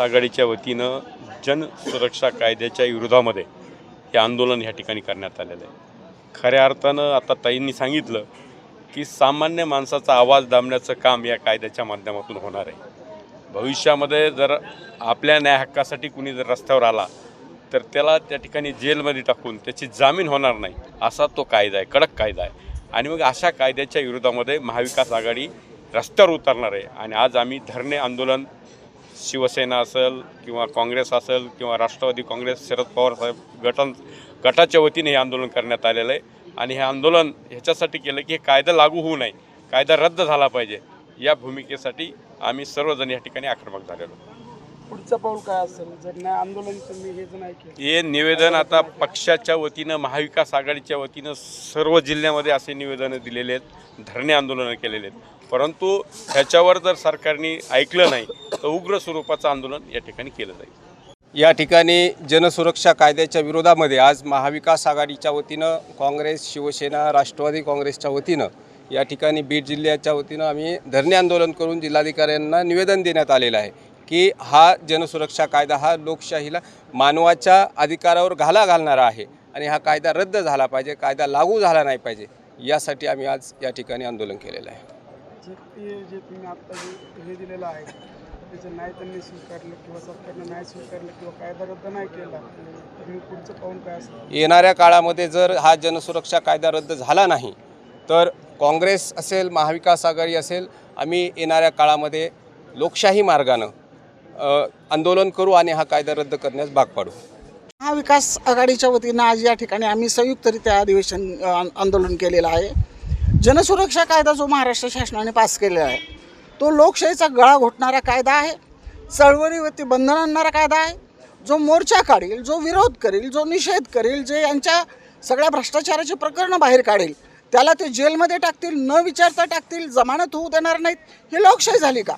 आघाडीच्या वतीनं जन सुरक्षा कायद्याच्या विरोधामध्ये हे आंदोलन ह्या ठिकाणी करण्यात आलेलं आहे. खऱ्या अर्थानं आता ताईंनी सांगितलं की सामान्य माणसाचा आवाज दाबण्याचं काम या कायद्याच्या माध्यमातून होणार आहे. भविष्यामध्ये जर आपल्या न्याय हक्कासाठी कुणी जर रस्त्यावर आला तर त्याला त्या ठिकाणी जेलमध्ये टाकून त्याची जामीन होणार नाही असा तो कायदा आहे कडक कायदा आहे. आणि मग अशा कायद्याच्या विरोधामध्ये महाविकास आघाडी रस्त्यावर उतरणार आहे. आणि आज आम्ही धरणे आंदोलन शिवसेना असेल किंवा काँग्रेस असेल किंवा राष्ट्रवादी काँग्रेस शरद पवार साहेब गटां गटाच्या वतीने हे आंदोलन करण्यात आलेलं आहे. आणि हे आंदोलन ह्याच्यासाठी केलं की हे कायदा लागू होऊ नये. कायदा रद्द झाला पाहिजे. या भूमिकेसाठी आम्ही सर्वजण या ठिकाणी आक्रमक झालेलो पुढचं पाऊल काय असेल? जर नाही आंदोलन तुम्ही नाही केलं. हे निवेदन आता पक्षाच्या वतीनं महाविकास आघाडीच्या वतीनं सर्व जिल्ह्यामध्ये असे निवेदनं दिलेले आहेत. धरणे आंदोलनं केलेले आहेत. परंतु ह्याच्यावर जर सरकारने ऐकलं नाही उग्र स्वरूपाचं आंदोलन या ठिकाणी केलं जाईल. या ठिकाणी जनसुरक्षा कायद्याच्या विरोधामध्ये आज महाविकास आघाडीच्या वतीनं काँग्रेस शिवसेना राष्ट्रवादी काँग्रेसच्या वतीनं या ठिकाणी बीड जिल्ह्याच्या वतीनं आम्ही धरणे आंदोलन करून जिल्हाधिकाऱ्यांना निवेदन देण्यात आलेलं आहे की हा जनसुरक्षा कायदा हा लोकशाहीला मानवाच्या अधिकारावर घाला घालणारा आहे आणि हा कायदा रद्द झाला पाहिजे कायदा लागू झाला नाही पाहिजे यासाठी आम्ही आज या ठिकाणी आंदोलन केलेलं आहे. जे तुम्ही हे दिलेलं आहे त्याचं नाही त्यांनी स्वीकारलं किंवा सरकारनं नाही स्वीकारलं किंवा कायदा रद्द नाही केला तर मी पुढचं पाऊल काय असेल येणाऱ्या काळामध्ये जर हा जनसुरक्षा कायदा रद्द झाला नाही तर काँग्रेस असेल महाविकास आघाडी असेल आम्ही येणाऱ्या काळामध्ये लोकशाही मार्गानं आंदोलन करू आणि हा कायदा रद्द करण्यास भाग पाडू. महाविकास आघाडीच्या वतीनं आज या ठिकाणी आम्ही संयुक्तरित्या अधिवेशन आंदोलन केलेलं आहे. जनसुरक्षा कायदा जो महाराष्ट्र शासनाने पास केलेला आहे तो लोकशाहीचा गळा घोटणारा कायदा आहे. चळवळीवरती बंधन आणणारा कायदा आहे. जो मोर्चा काढेल जो विरोध करेल जो निषेध करेल जे यांच्या सगळ्या भ्रष्टाचाराची प्रकरणं बाहेर काढेल त्याला ते जेलमध्ये टाकतील न विचारता टाकतील जमानत होऊ देणार नाहीत ही लोकशाही झाली का?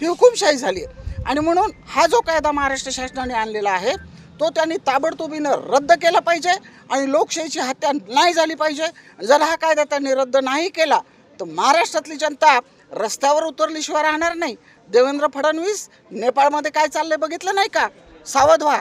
ही हुकुमशाही झाली आणि म्हणून हा जो कायदा महाराष्ट्र शासनाने आणलेला आहे तो त्यांनी ताबडतोबीनं रद्द केला पाहिजे आणि लोकशाहीची हत्या नाही झाली पाहिजे. जर हा कायदा त्यांनी रद्द नाही केला तर महाराष्ट्रातली जनता रस्त्यावर उतरल्याशिवाय राहणार नाही. देवेंद्र फडणवीस नेपाळमध्ये काय चाललंय बघितलं नाही का? सावध व्हा.